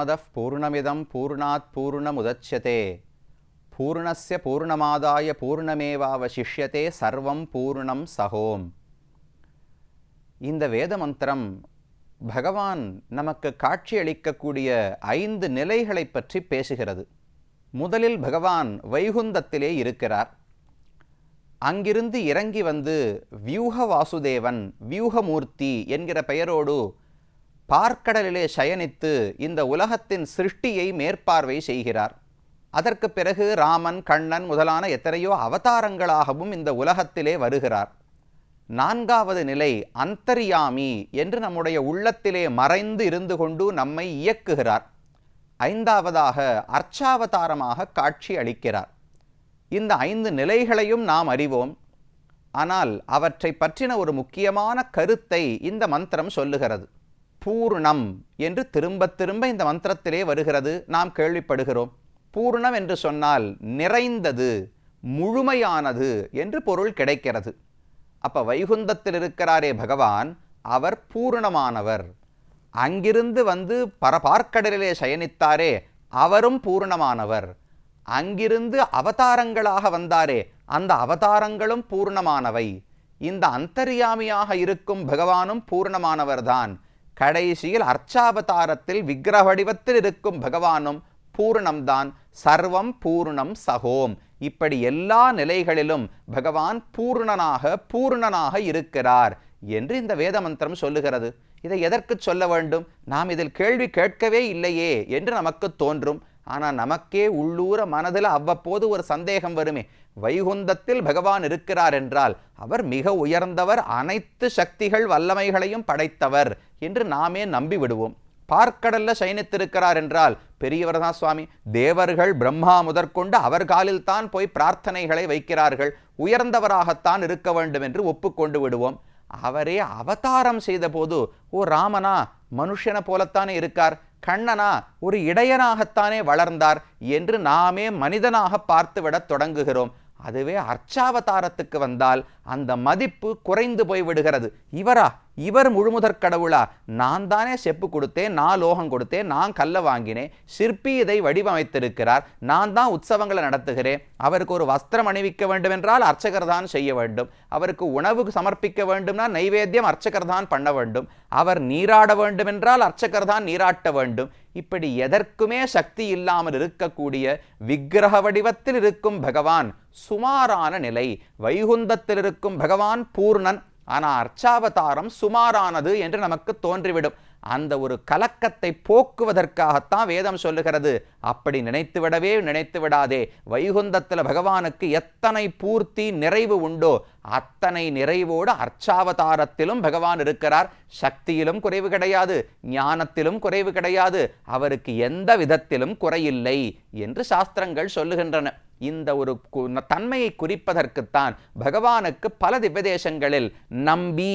பூர்ணமத பூர்ணமிதம் பூர்ணாத் பூர்ணமுதட்சதே பூர்ணஸ்ய பூர்ணமாதாய பூர்ணமேவாவசிஷ்யதே சர்வம் பூர்ணம் சகோம். இந்த வேத மந்திரம் பகவான் நமக்கு காட்சியளிக்கக்கூடிய ஐந்து நிலைகளை பற்றி பேசுகிறது. முதலில் பகவான் வைகுந்தத்திலே இருக்கிறார். அங்கிருந்து இறங்கி வந்து வியூக வாசுதேவன் வியூகமூர்த்தி என்கிற பெயரோடு பார்க்கடலிலே சயனித்து இந்த உலகத்தின் சிருஷ்டியை மேற்பார்வை செய்கிறார். அதற்கு பிறகு ராமன் கண்ணன் முதலான எத்தனையோ அவதாரங்களாகவும் இந்த உலகத்திலே வருகிறார். நான்காவது நிலை அந்தரியாமி என்று நம்முடைய உள்ளத்திலே மறைந்து இருந்து கொண்டு நம்மை இயக்குகிறார். ஐந்தாவதாக அர்ச்சாவதாரமாக காட்சி அளிக்கிறார். இந்த ஐந்து நிலைகளையும் நாம் அறிவோம். ஆனால் அவற்றை பற்றின ஒரு முக்கியமான கருத்தை இந்த மந்திரம் சொல்லுகிறது. பூர்ணம் என்று திரும்ப திரும்ப இந்த மந்திரத்திலே வருகிறது. நாம் கேள்விப்படுகிறோம். பூர்ணம் என்று சொன்னால் நிறைந்தது முழுமையானது என்று பொருள் கிடைக்கிறது. அப்ப வைகுந்தத்தில் இருக்கிறாரே பகவான் அவர் பூர்ணமானவர். அங்கிருந்து வந்து பரபார்க்கடலிலே சயனித்தாரே அவரும் பூர்ணமானவர். அங்கிருந்து அவதாரங்களாக வந்தாரே அந்த அவதாரங்களும் பூர்ணமானவை. இந்த அந்தர்யாமியாக இருக்கும் பகவானும் பூர்ணமானவர்தான். கடைசியில் அர்ச்சாவதாரத்தில் விக்கிரக வடிவத்தில் இருக்கும் பகவானும் பூர்ணம்தான் சர்வம் பூர்ணம் சகோம். இப்படி எல்லா நிலைகளிலும் பகவான் பூர்ணனாக பூர்ணனாக இருக்கிறார் என்று இந்த வேத மந்திரம் சொல்லுகிறது. இதை எதற்கு சொல்ல வேண்டும்? நாம் இதில் கேள்வி கேட்கவே இல்லையே என்று நமக்கு தோன்றும். ஆனால் நமக்கே உள்ளூர மனதில் அவ்வப்போது ஒரு சந்தேகம் வருமே. வைகுந்தத்தில் பகவான் இருக்கிறார் என்றால் அவர் மிக உயர்ந்தவர் அனைத்து சக்திகள் வல்லமைகளையும் படைத்தவர் என்று நாமே நம்பி விடுவோம். பார்க்கடல்ல சயனித்திருக்கிறார் என்றால் பெரியவர் தான் சுவாமி. தேவர்கள் பிரம்மா முதற்கொண்டு அவர் காலில் தான் போய் பிரார்த்தனைகளை வைக்கிறார்கள். உயர்ந்தவராகத்தான் இருக்க வேண்டும் என்று ஒப்புக்கொண்டு விடுவோம். அவரே அவதாரம் செய்தபோது ஓ ராமனா மனுஷனை போலத்தானே இருக்கார். கண்ணனா ஒரு இடையனாகத்தானே வளர்ந்தார் என்று நாமே மனிதனாக பார்த்துவிடத் தொடங்குகிறோம். அதுவே அர்ச்சாவதாரத்துக்கு வந்தால் அந்த மதிப்பு குறைந்து போய் விடுகிறது இவரா? இவர் முழுமுதற் கடவுளா? நான் தானே செப்பு கொடுத்தேன் நான் லோகம் கொடுத்தேன் நான் கல்லை வாங்கினேன் சிற்பி இதை வடிவமைத்திருக்கிறார் நான் தான் உற்சவங்களை நடத்துகிறேன். அவருக்கு ஒரு வஸ்திரம் அணிவிக்க வேண்டும் என்றால் அர்ச்சகர் தான் செய்ய வேண்டும். அவருக்கு உணவு சமர்ப்பிக்க வேண்டும்னா நைவேத்தியம் அர்ச்சகர் தான் பண்ண வேண்டும். அவர் நீராட வேண்டும் என்றால் அர்ச்சகர் தான் நீராட்ட வேண்டும். இப்படி எதற்குமே சக்தி இல்லாமல் இருக்கக்கூடிய விக்கிரக வடிவத்தில் இருக்கும் பகவான் சுமாரான நிலை. வைகுந்தத்தில் இருக்கும் பகவான் பூர்ணன் ஆனால் அர்ச்சாவதாரம் சுமாரானது என்று நமக்கு தோன்றிவிடும். அந்த ஒரு கலக்கத்தை போக்குவதற்காகத்தான் வேதம் சொல்லுகிறது. அப்படி நினைத்து விடவே நினைத்து விடாதே வைகுந்தத்தில் பகவானுக்கு எத்தனை பூர்த்தி நிறைவு உண்டோ அத்தனை நிறைவோடு அர்ச்சாவதாரத்திலும் பகவான் இருக்கிறார். சக்தியிலும் குறைவு கிடையாது ஞானத்திலும் குறைவு கிடையாது. அவருக்கு எந்த விதத்திலும் குறையில்லை என்று சாஸ்திரங்கள் சொல்லுகின்றன. இந்த ஒரு தன்மையை குறிப்பதற்குத்தான் பகவானுக்கு பல திவ்யதேசங்களில் நம்பி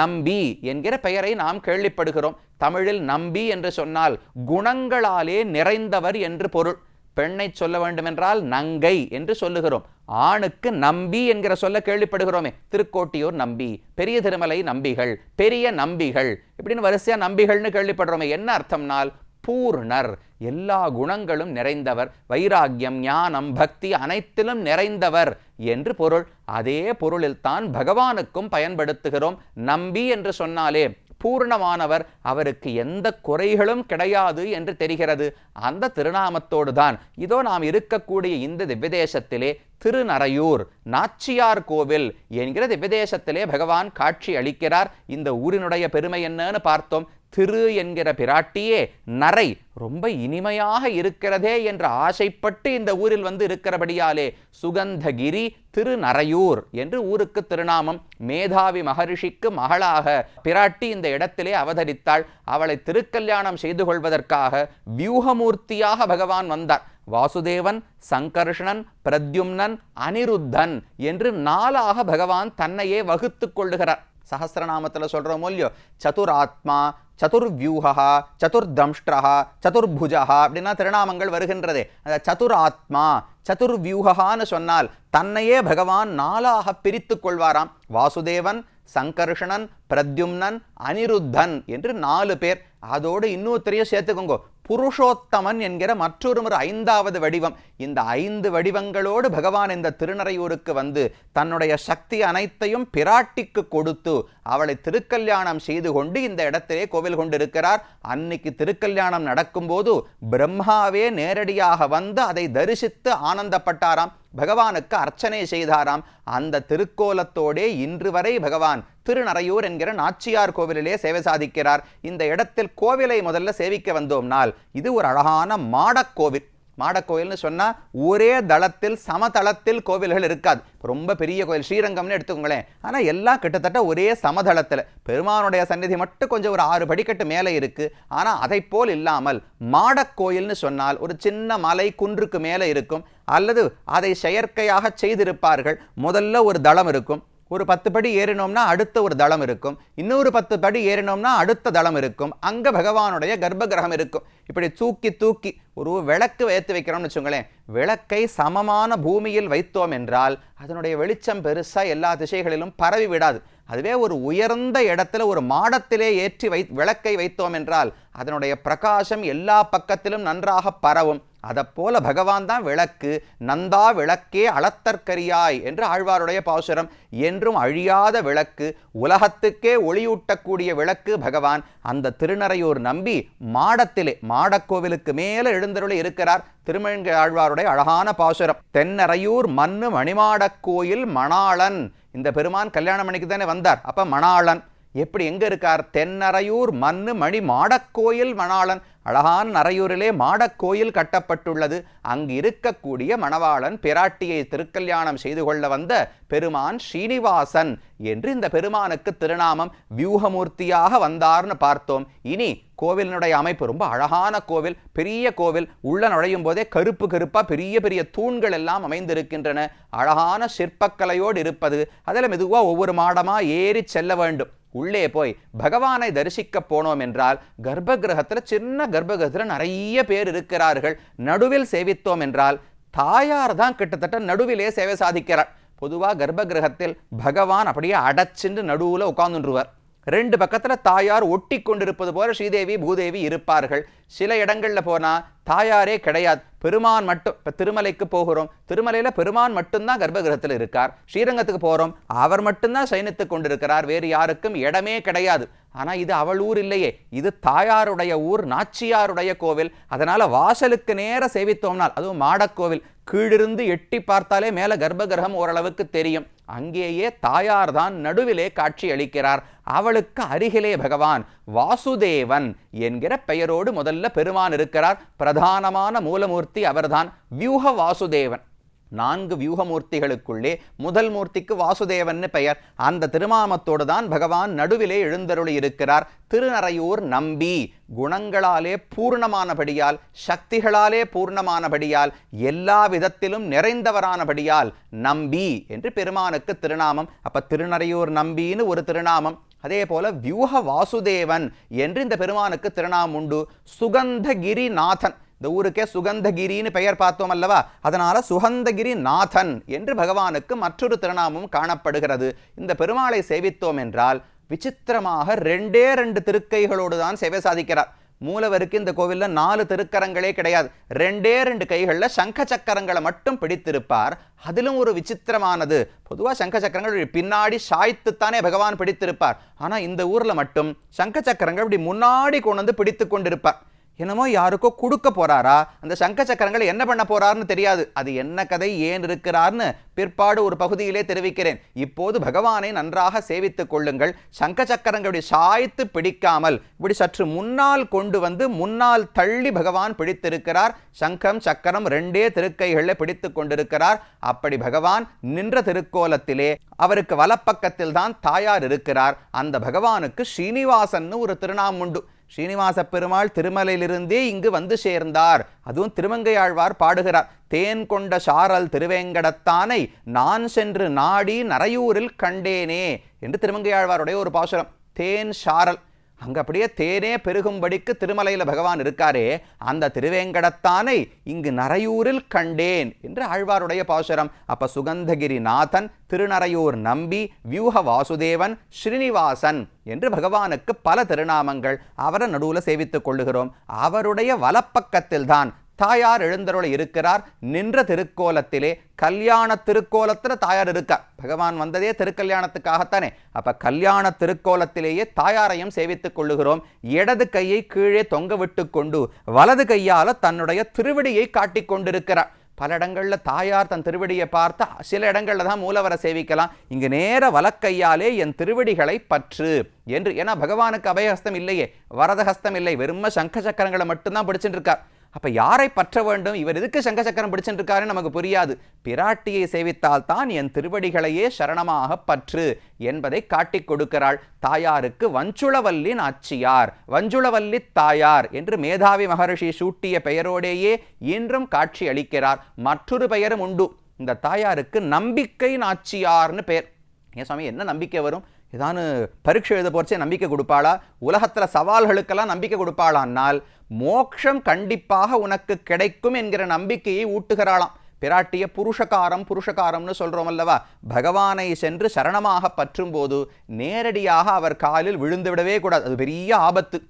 நம்பி என்கிற பெயரை நாம் கேள்விப்படுகிறோம். தமிழில் நம்பி என்று சொன்னால் குணங்களாலே நிறைந்தவர் என்று பொருள். பெண்ணை சொல்ல வேண்டுமென்றால் நங்கை என்று சொல்லுகிறோம். ஆணுக்கு நம்பி என்கிற சொல்ல கேள்விப்படுகிறோமே. திருக்கோட்டியூர் நம்பி பெரிய திருமலை நம்பிகள் பெரிய நம்பிகள் இப்படின்னு வரிசையா நம்பிகள்னு கேள்விப்படுறோமே. என்ன அர்த்தம்னால் பூர்ணர் எல்லா குணங்களும் நிறைந்தவர். வைராக்கியம் ஞானம் பக்தி அனைத்திலும் நிறைந்தவர் என்று பொருள். அதே பொருளில்தான் பகவானுக்கும் பயன்படுத்துகிறோம். நம்பி என்று சொன்னாலே பூர்ணமானவர். அவருக்கு எந்த குறைகளும் கிடையாது என்று தெரிகிறது. அந்த திருநாமத்தோடு தான் இதோ நாம் இருக்கக்கூடிய இந்த திவ்யதேசத்திலே திருநறையூர் நாச்சியார் கோவில் என்கிற திவ்யதேசத்திலே பகவான் காட்சி அளிக்கிறார். இந்த ஊரினுடைய பெருமை என்னன்னு பார்த்தோம். திரு என்கிற பிராட்டியே நரை ரொம்ப இனிமையாக இருக்கிறதே என்று ஆசைப்பட்டு இந்த ஊரில் வந்து இருக்கிறபடியாலே சுகந்தகிரி திருநரையூர் என்று ஊருக்கு திருநாமம் மேதாவி மகரிஷிக்கு மகளாக பிராட்டி இந்த இடத்திலே அவதரித்தாள். அவளை திருக்கல்யாணம் செய்து கொள்வதற்காக வியூகமூர்த்தியாக பகவான் வந்தார். வாசுதேவன் சங்கர்ஷணன் பிரத்யும்னன் அனிருத்தன் என்று நாளாக பகவான் தன்னையே வகுத்து கொள்ளுகிறார். சஹசிரநாமத்தில் சொல்கிறோமோ இல்லையோ சதுராத்மா சதுர்வியூகா சதுர்தம்ஷ்டா சதுர்புஜா அப்படின்னா திருநாமங்கள் வருகின்றது. அந்த சதுராத்மா சதுர்வியூகான்னு சொன்னால் தன்னையே பகவான் நாளாக பிரித்து கொள்வாராம். வாசுதேவன் சங்கர்ஷணன் பிரத்யும்னன் அனிருத்தன் என்று நாலு பேர். அதோடு இன்னொருத்தரையும் சேர்த்துக்கோங்க. புருஷோத்தமன் என்கிற மற்றொரு ஒரு ஐந்தாவது வடிவம். இந்த ஐந்து வடிவங்களோடு பகவான் இந்த திருநறையூருக்கு வந்து தன்னுடைய சக்தி அனைத்தையும் பிராட்டிக்கு கொடுத்து அவளை திருக்கல்யாணம் செய்து கொண்டு இந்த இடத்திலே கோவில் கொண்டிருக்கிறார். அன்னைக்கு திருக்கல்யாணம் நடக்கும்போது பிரம்மாவே நேரடியாக வந்து அதை தரிசித்து ஆனந்தப்பட்டாராம். பகவானுக்கு அர்ச்சனை செய்தாராம். அந்த திருக்கோலத்தோடே இன்று வரை பகவான் திருநறையூர் என்கிற நாச்சியார் கோவிலிலே சேவை சாதிக்கிறார். இந்த இடத்தில் கோவிலை முதல்ல சேவிக்க வந்தோம்னால் இது ஒரு அழகான மாடக்கோவில் மாடக்கோயில்னு சொன்னால் ஒரே தளத்தில் சமதளத்தில் கோவில்கள் இருக்காது. ரொம்ப பெரிய கோயில் ஸ்ரீரங்கம்னு எடுத்துக்கோங்களேன். ஆனால் எல்லாம் கிட்டத்தட்ட ஒரே சமதளத்தில். பெருமானுடைய சந்நிதி மட்டும் கொஞ்சம் ஒரு ஆறு படிக்கட்டு மேலே இருக்குது ஆனால் அதை போல் இல்லாமல் மாடக்கோயில்னு சொன்னால் ஒரு சின்ன மலை குன்றுக்கு மேலே இருக்கும். அல்லது அதை செயற்கையாக செய்திருப்பார்கள். முதல்ல ஒரு தளம் இருக்கும். ஒரு பத்து படி ஏறினோம்னா அடுத்த ஒரு தளம் இருக்கும். இன்னொரு பத்து படி ஏறினோம்னா அடுத்த தளம் இருக்கும். அங்கே பகவானுடைய கர்ப்ப கிரகம் இருக்கும். இப்படி தூக்கி தூக்கி ஒரு விளக்கு வைத்து வைக்கிறோம்னு வச்சுங்களேன் விளக்கை சமமான பூமியில் வைத்தோம் என்றால் அதனுடைய வெளிச்சம் பெருசாக எல்லா திசைகளிலும் பரவி விடாது. அதுவே ஒரு உயர்ந்த இடத்துல ஒரு மாடத்திலே ஏற்றி வை விளக்கை வைத்தோம் என்றால் அதனுடைய பிரகாசம் எல்லா பக்கத்திலும் நன்றாக பரவும். அதைப்போல பகவான் தான் விளக்கு நந்தா விளக்கே அளத்தற்கரியாய் என்று ஆழ்வாருடைய பாசுரம். என்றும் அழியாத விளக்கு உலகத்துக்கே ஒளியூட்டக்கூடிய விளக்கு பகவான் அந்த திருநறையூர் நம்பி மாடத்திலே மாடக்கோவிலுக்கு மேலே எழுந்தருளி இருக்கிறார் திருமங்க ஆழ்வாருடைய அழகான பாசுரம். தென்னறையூர் மண்ணு மணிமாடக் கோயில் மணாளன். இந்த பெருமான் கல்யாணம் மணிக்கு தானே வந்தார். அப்போ மணாளன். எப்படி எங்க இருக்கார்? தென்னறையூர் மண்ணு மணி மாடக்கோயில் மணாளன். அழகான் நரையூரிலே மாடக்கோயில் கட்டப்பட்டுள்ளது. அங்கு இருக்கக்கூடிய மணவாளன் பிராட்டியை திருக்கல்யாணம் செய்து கொள்ள வந்த பெருமான் ஸ்ரீனிவாசன் என்று இந்த பெருமானுக்கு திருநாமம் வியூகமூர்த்தியாக வந்தார்னு பார்த்தோம். இனி கோவிலினுடைய அமைப்பு ரொம்ப அழகான கோவில் பெரிய கோவில். உள்ள நுழையும் போதே கருப்பு கருப்பா பெரிய பெரிய தூண்கள் எல்லாம் அமைந்திருக்கின்றன. அழகான சிற்பக்கலையோடு இருப்பது. அதில் மெதுவாக ஒவ்வொரு மாடமா ஏறி செல்ல வேண்டும். உள்ளே போய் பகவானை தரிசிக்க போனோம் என்றால் கர்ப்ப கிரகத்தில் சின்ன கர்ப்பகிரகத்தில் நிறைய பேர் இருக்கிறார்கள். நடுவில் சேவித்தோம் என்றால் தாயார் தான் கிட்டத்தட்ட நடுவிலே சேவை சாதிக்கிறார். பொதுவாக கர்ப்ப கிரகத்தில் பகவான் அப்படியே அடைச்சின்று நடுவில் உட்கார்ந்துருவார். ரெண்டு பக்கத்தில் தாயார் ஒட்டி கொண்டிருப்பது போல ஸ்ரீதேவி பூதேவி இருப்பார்கள். சில இடங்களில் போனால் தாயாரே கிடையாது. பெருமான் மட்டும் இப்போ திருமலைக்கு போகிறோம். திருமலையில் பெருமான் மட்டும்தான் கர்ப்பகிரகத்தில் இருக்கார். ஸ்ரீரங்கத்துக்கு போகிறோம் அவர் மட்டும்தான் சைனித்து கொண்டிருக்கிறார். வேறு யாருக்கும் இடமே கிடையாது. ஆனால் இது அவள் ஊர் இல்லையே. இது தாயாருடைய ஊர் நாச்சியாருடைய கோவில். அதனால் வாசலுக்கு நேர சேவித்தோம்னால் அதுவும் மாடக்கோவில் கீழிருந்து எட்டி பார்த்தாலே மேலே கர்ப்பகிரகம் ஓரளவுக்கு தெரியும். அங்கேயே தாயார் தான் நடுவிலே காட்சி அளிக்கிறார். அவளுக்கு அருகிலே பகவான் வாசுதேவன் என்கிற பெயரோடு முதல் முதல்ல பெருமான் இருக்கிறார். பிரதானமான மூலமூர்த்தி அவர்தான். வியூக வாசுதேவன். நான்கு வியூகமூர்த்திகளுக்குள்ளே முதல் மூர்த்திக்கு வாசுதேவன் பெயர். அந்த திருமாமத்தோடு தான் பகவான் நடுவிலே எழுந்தருளி இருக்கிறார். திருநறையூர் நம்பி. குணங்களாலே பூர்ணமானபடியால் சக்திகளாலே பூர்ணமானபடியால் எல்லா விதத்திலும் நிறைந்தவரானபடியால் நம்பி என்று பெருமானுக்கு திருநாமம். அப்ப திருநறையூர் நம்பின்னு ஒரு திருநாமம். அதே போல வியூக வாசுதேவன் என்று இந்த பெருமானுக்கு திருநாம் உண்டு. சுகந்தகிரி நாதன் இந்த ஊருக்கே சுகந்தகிரின்னு பெயர் பார்த்தோம் அல்லவா? அதனால சுகந்தகிரி நாதன் என்று பகவானுக்கு மற்றொரு திருநாமம் காணப்படுகிறது. இந்த பெருமாளை சேவித்தோம் என்றால் விசித்திரமாக ரெண்டே ரெண்டு திருக்கைகளோடு தான் சேவை சாதிக்கிறார். மூலவருக்கு இந்த கோவிலில் நாலு திருக்கரங்களே கிடையாது. ரெண்டே ரெண்டு கைகளில் சங்க சக்கரங்களை மட்டும் பிடித்திருப்பார். அதிலும் ஒரு விசித்திரமானது. பொதுவாக சங்க சக்கரங்கள் பின்னாடி சாய்த்துத்தானே பகவான் பிடித்திருப்பார். ஆனால் இந்த ஊரில் மட்டும் சங்க சக்கரங்கள் இப்படி முன்னாடி கொண்டு வந்து பிடித்து கொண்டிருப்பார். என்னமோ யாருக்கோ கொடுக்க போறாரா? அந்த சங்க சக்கரங்கள் என்ன பண்ண போறாருன்னு தெரியாது. அது என்ன கதை ஏன் இருக்கிறார்னு பிற்பாடு ஒரு பகுதியிலே தெரிவிக்கிறேன். இப்போது பகவானை நன்றாக சேவித்துக் கொள்ளுங்கள். சங்க சக்கரங்களுடைய சாய்த்து பிடிக்காமல் இப்படி சற்று முன்னால் கொண்டு வந்து முன்னால் தள்ளி பகவான் பிடித்திருக்கிறார். சங்கம் சக்கரம் ரெண்டே திருக்கைகளில் பிடித்து கொண்டிருக்கிறார். அப்படி பகவான் நின்ற திருக்கோலத்திலே அவருக்கு வலப்பக்கத்தில் தான் தாயார் இருக்கிறார். அந்த பகவானுக்கு ஸ்ரீனிவாசன் ஒரு திருநாம் உண்டு. ஸ்ரீனிவாச பெருமாள் திருமலையிலிருந்தே இங்கு வந்து சேர்ந்தார். அதுவும் திருமங்கையாழ்வார் பாடுகிறார். தேன் கொண்ட சாரல் திருவேங்கடத்தானை நான் சென்று நாடி நரையூரில் கண்டேனே என்று திருமங்கையாழ்வாருடைய ஒரு பாசுரம். தேன் சாரல் அங்க அப்படியே தேனே பெருகும்படிக்கு திருமலையில் பகவான் இருக்காரே அந்த திருவேங்கடத்தானை இங்கு நரையூரில் கண்டேன் என்று ஆழ்வாருடைய பாசுரம். அப்போ சுகந்தகிரி நாதன் திருநரையூர் நம்பி வியூக வாசுதேவன் ஸ்ரீனிவாசன் என்று பகவானுக்கு பல திருநாமங்கள் அவரை நடுவில் சேவித்துக் கொள்ளுகிறோம். அவருடைய வலப்பக்கத்தில் தான் தாயார் எழுந்தருளை இருக்கிறார். நின்ற திருக்கோலத்திலே கல்யாண திருக்கோலத்தில் தாயார் இருக்கார். பகவான் வந்ததே திருக்கல்யாணத்துக்காகத்தானே. அப்போ கல்யாண திருக்கோலத்திலேயே தாயாரையும் சேவித்துக் கொள்ளுகிறோம். இடது கையை கீழே தொங்க விட்டு கொண்டு வலது கையால் தன்னுடைய திருவடியை காட்டிக் கொண்டிருக்கிறார். பல இடங்களில் தாயார் தன் திருவடியை பார்த்தா சில இடங்களில் தான் மூலவரை சேவிக்கலாம். இங்கு நேர வலக்கையாலே என் திருவடிகளை பற்று என்று. ஏன்னா பகவானுக்கு அபயஹஸ்தம் இல்லையே. வரதஹஸ்தம் இல்லை. வெறும சங்க சக்கரங்களை மட்டும்தான் பிடிச்சிட்டு இருக்கார். அப்போ யாரை பற்ற வேண்டும்? இவர் எதுக்கு சங்க சக்கரம் பிடிச்சிட்டு இருக்காருன்னு நமக்கு புரியாது. பிராட்டியை சேவித்தால் தான் என் திருவடிகளையே சரணமாக பற்று என்பதை காட்டிக் கொடுக்கிறாள். தாயாருக்கு வஞ்சுளவல்லி நாச்சியார் வஞ்சுளவல்லி தாயார் என்று மேதாவி மகரிஷி சூட்டிய பெயரோடேயே இன்றும் காட்சி அளிக்கிறார். மற்றொரு பெயரும் உண்டு. இந்த தாயாருக்கு நம்பிக்கை நாச்சியார்னு பெயர் ஏன் சுவாமி என்ன நம்பிக்கை வரும்? ஏதானு பரீட்சை எழுத போச்சே நம்பிக்கை கொடுப்பாளா? உலகத்துல சவால்களுக்கெல்லாம் நம்பிக்கை கொடுப்பாளான்னால் மோக்ஷம் கண்டிப்பாக உனக்கு கிடைக்கும் என்கிற நம்பிக்கையை ஊட்டுகிறாளாம். பிராட்டிய புருஷகாரம் புருஷகாரம்னு சொல்றோம் அல்லவா? பகவானை சென்று சரணமாக பற்றும்போது நேரடியாக அவர் காலில் விழுந்து விடவே கூடாது. அது பெரிய ஆபத்து.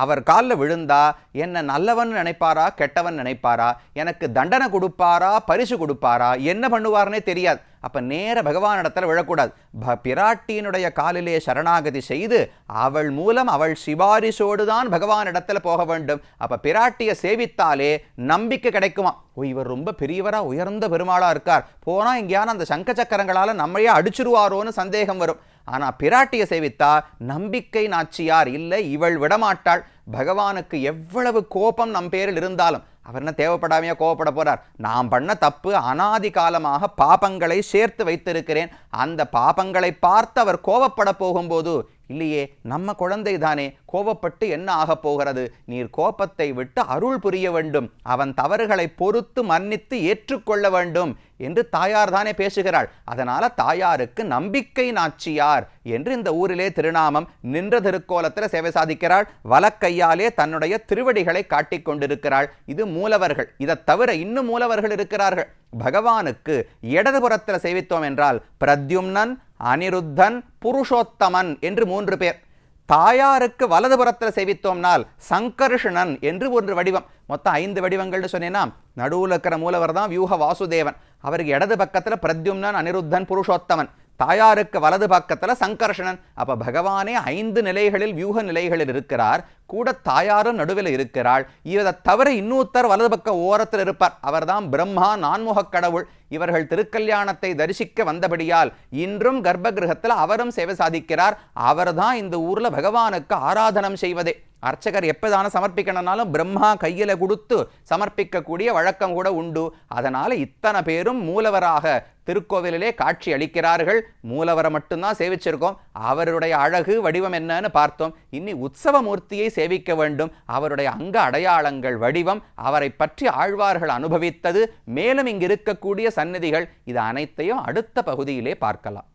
அவர் காலில் விழுந்தா என்ன நல்லவன் நினைப்பாரா கெட்டவன் நினைப்பாரா எனக்கு தண்டனை கொடுப்பாரா பரிசு கொடுப்பாரா என்ன பண்ணுவார்னே தெரியாது. அப்போ நேர பகவான் இடத்துல விழக்கூடாது. ப பிராட்டியினுடைய காலிலே சரணாகதி செய்து அவள் மூலம் அவள் சிபாரிசோடு தான் பகவானிடத்துல போக வேண்டும். அப்போ பிராட்டியை சேவித்தாலே நம்பிக்கை கிடைக்குமா ஓ இவர் ரொம்ப பெரியவராக உயர்ந்த பெருமாளாக இருக்கார். போனால் எங்கேயான அந்த சங்க சக்கரங்களால் நம்மையே அடிச்சிருவாரோன்னு சந்தேகம் வரும். ஆனால் பிராட்டியை சேவித்தா நம்பிக்கை நாச்சியார் இல்லை இவள் விடமாட்டாள். பகவானுக்கு எவ்வளவு கோபம் நம் பேரில் இருந்தாலும் அவர் என்ன தேவைப்படாமையா கோவப்பட போறார்? நாம் பண்ண தப்பு அனாதி காலமாக பாபங்களை சேர்த்து வைத்திருக்கிறேன். அந்த பாபங்களை பார்த்து அவர் கோவப்பட போகும்போது இல்லையே நம்ம குழந்தை தானே கோபப்பட்டு என்ன ஆகப் போகிறது? நீர் கோபத்தை விட்டு அருள் புரிய வேண்டும். அவன் தவறுகளை பொறுத்து மன்னித்து ஏற்றுக்கொள்ள வேண்டும் என்று தாயார் தானே பேசுகிறாள். அதனால தாயாருக்கு நம்பிக்கை நாச்சியார் என்று இந்த ஊரிலே திருநாமம் நின்ற திருக்கோலத்தில் சேவை சாதிக்கிறாள். வலக்கையாலே தன்னுடைய திருவடிகளை காட்டிக் கொண்டிருக்கிறாள். இது மூலவர்கள். இதை தவிர இன்னும் மூலவர்கள் இருக்கிறார்கள். பகவானுக்கு இடதுபுறத்தில் சேவித்தோம் என்றால் பிரத்யும்னன் அனிருத்தன் புருஷோத்தமன் என்று மூன்று பேர். தாயாருக்கு வலதுபுறத்தில் சேவித்தோம்னால் சங்கர்ஷணன் என்று ஒரு வடிவம். மொத்தம் ஐந்து வடிவங்கள்னு சொன்னேன்னா நடுவில் இருக்கிற மூலவர் தான் வியூக வாசுதேவன். அவருக்கு இடது பக்கத்தில் பிரத்யும்னன் அனிருத்தன் புருஷோத்தமன். தாயாருக்கு வலது பக்கத்தில் சங்கர்ஷணன். அப்ப பகவானே ஐந்து நிலைகளில் வியூக நிலைகளில் இருக்கிறார். கூட தாயாரும் நடுவில் இருக்கிறாள். இதை தவிர இன்னொருத்தர் வலது பக்க ஓரத்தில் இருப்பார். அவர்தான் பிரம்மா நான்முகக் கடவுள். இவர்கள் திருக்கல்யாணத்தை தரிசிக்க வந்தபடியால் இன்றும் கர்ப்ப கிரகத்தில் அவரும் சேவை சாதிக்கிறார். அவர்தான் இந்த ஊர்ல பகவானுக்கு ஆராதனம் செய்வதே. அர்ச்சகர் எப்போதான சமர்ப்பிக்கணும்னாலும் பிரம்மா கையில கொடுத்து சமர்ப்பிக்கக்கூடிய வழக்கம் கூட உண்டு. அதனால இத்தனை பேரும் மூலவராக திருக்கோவிலிலே காட்சி அளிக்கிறார்கள். மூலவரை மட்டும்தான் சேவிச்சிருக்கோம். அவருடைய அழகு வடிவம் என்னன்னு பார்த்தோம். இனி உற்சவ மூர்த்தியை சேவிக்க வேண்டும். அவருடைய அங்க அடையாளங்கள் வடிவம் அவரை பற்றி ஆழ்வார்கள் அனுபவித்தது. மேலும் இங்கு இருக்கக்கூடிய சந்நிதிகள் இது அனைத்தையும் அடுத்த பகுதியிலே பார்க்கலாம்.